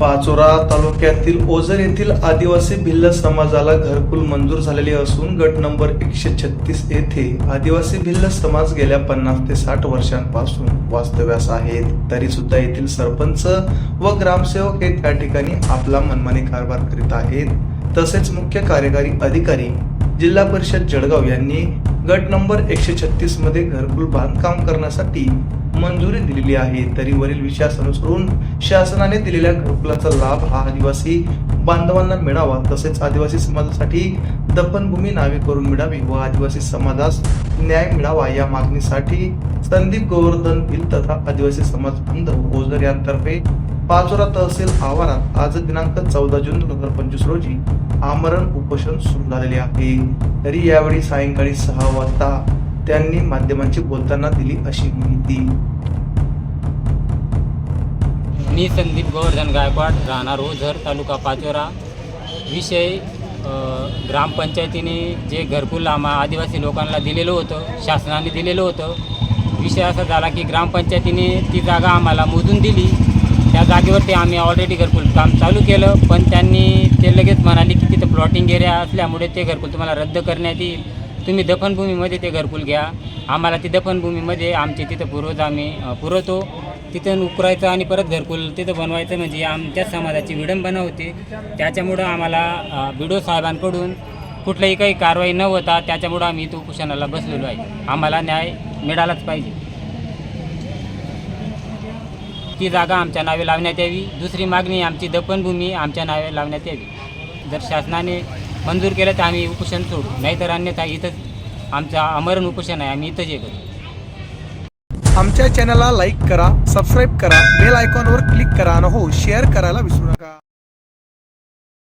पाचोरा तालुक्यातील ओझर येथील आदिवासी भिल्ल समाजाला घरकुल मंजूर झालेले असून गट नंबर एकशे छत्तीस येथे आदिवासी भिल्ल समाज गेल्या पन्नास ते साठ वर्षांपासून वास्तव्यास आहेत. तरी सुद्धा येथील सरपंच व ग्रामसेवक हे त्या ठिकाणी आपला मनमानी कारभार करीत आहेत. तसेच मुख्य कार्यकारी अधिकारी जिल्हा परिषद जळगाव यांनी गट नंबर एकशे छत्तीसमध्ये घरकुल बांधकाम करण्यासाठी मंजुरी दिलेली आहे. तरी वरील विषयास अनुसरून शासनाने दिलेल्या घरकुलाचा लाभ हा आदिवासी बांधवांना मिळावा. तसेच आदिवासी समाजासाठी दफनभूमी नावे करून मिळावी व आदिवासी समाजास न्याय मिळावा या मागणीसाठी संदीप गोवर्धन भिल तथा आदिवासी समाज बांधव ओझर यांतर्फे पाचोरा तहसील आवारात आज दिनांक चौदा जून दोन हजार पंचवीस रोजी आमरण उपोषण सुरू झालेले आहे. तरी यावेळी सायंकाळी सहा वाजता त्यांनी माध्यमांशी बोलताना दिली अशी माहिती. मी संदीप गोवर्धन गायकवाड राहणार ओझर तालुका पाचोरा. विषय ग्रामपंचायतीने जे घरकुल आम्हा आदिवासी लोकांना दिलेलं होतं शासनाने दिलेलं होतं विषय असा झाला की ग्रामपंचायतीने ती जागा आम्हाला मोजून दिली. त्या जागेवरती आम्ही ऑलरेडी घरकुल काम चालू केलं पण त्यांनी ते लगेच म्हणाले की तिथं प्लॉटिंग एरिया असल्यामुळे ते घरकुल तुम्हाला रद्द करण्यात येईल. तुम्ही दफनभूमीमध्ये ते घरकुल घ्या. आम्हाला ती दफनभूमीमध्ये आमचे तिथं पूर्वज आम्ही पुरवतो. तिथं उकरायचं आणि परत घरकुल तिथं बनवायचं म्हणजे आमच्या समाजाची विडंबना होती. त्याच्यामुळं आम्हाला बिडो साहेबांकडून कुठलीही काही कारवाई न होता त्याच्यामुळं आम्ही इथं उपोषणाला बसलेलो आहे. आम्हाला न्याय मिळालाच पाहिजे. ती जागा आमच्या नावे लावण्यात यावी. दुसरी मागणी आमची दफनभूमी आमच्या नावे लावण्यात यावी. जर शासनाने मंजूर केलं तर आम्ही उपोषण सोडू. नाहीतर अन्यथा इथंच आमचं अमरण उपोषण आहे. आम्ही इथंच हे करू आमच्या चॅनलला लाईक करा सबस्क्राईब करा बेल आयकॉनवर क्लिक करा आणि हो शेअर करायला विसरू नका.